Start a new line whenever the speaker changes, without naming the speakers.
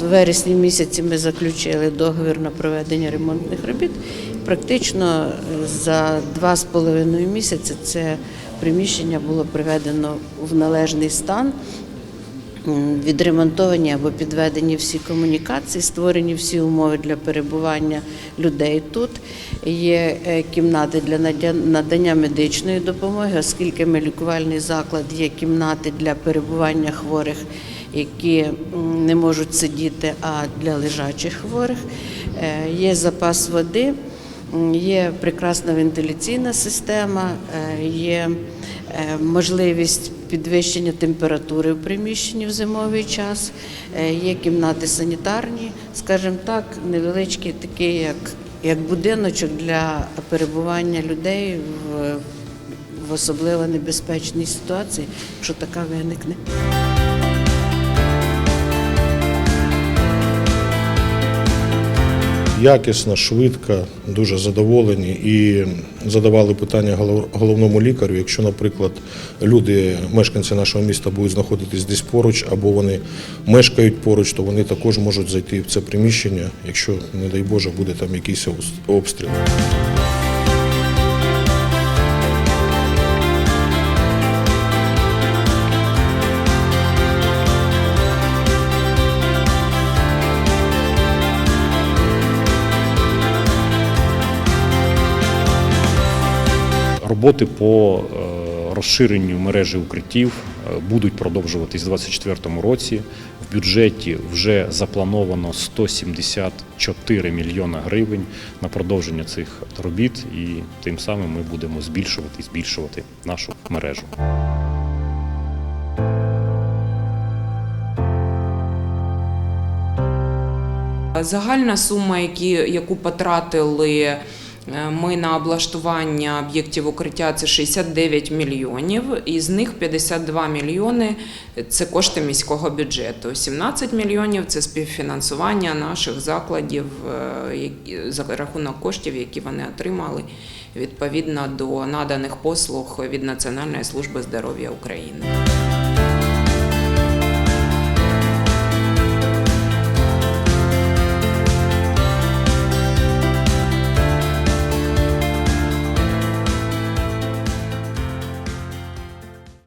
в вересні місяці ми заключили договір на проведення ремонтних робіт. Практично е, за два з половиною місяці це приміщення було приведено в належний стан. Відремонтовані або підведені всі комунікації, створені всі умови для перебування людей тут. Є е, кімнати для надання медичної допомоги, оскільки ми лікувальний заклад, є кімнати для перебування хворих, які не можуть сидіти, а для лежачих хворих. Е, Є запас води. Є прекрасна вентиляційна система, е, є е, можливість підвищення температури в приміщенні в зимовий час, є кімнати санітарні, скажімо так, невеличкі, такі як, як будиночок для перебування людей в, в особливо небезпечній ситуації, якщо така виникне.
Якісно, швидко, дуже задоволені і задавали питання головному лікарю. Якщо, наприклад, люди, мешканці нашого міста, будуть знаходитись десь поруч, або вони мешкають поруч, то вони також можуть зайти в це приміщення, якщо, не дай Боже, буде там якийсь обстріл.
Роботи по е, розширенню мережі укриттів е, будуть продовжуватись у 2024 році. В бюджеті вже заплановано 174 мільйона гривень на продовження цих робіт, і тим самим ми будемо збільшувати і збільшувати нашу мережу.
Загальна сума, які, яку потратили ми на облаштування об'єктів укриття, це 69 мільйонів. Із них 52 мільйони це кошти міського бюджету. 17 мільйонів це співфінансування наших закладів е, за рахунок коштів, які вони отримали відповідно до наданих послуг від Національної служби здоров'я України.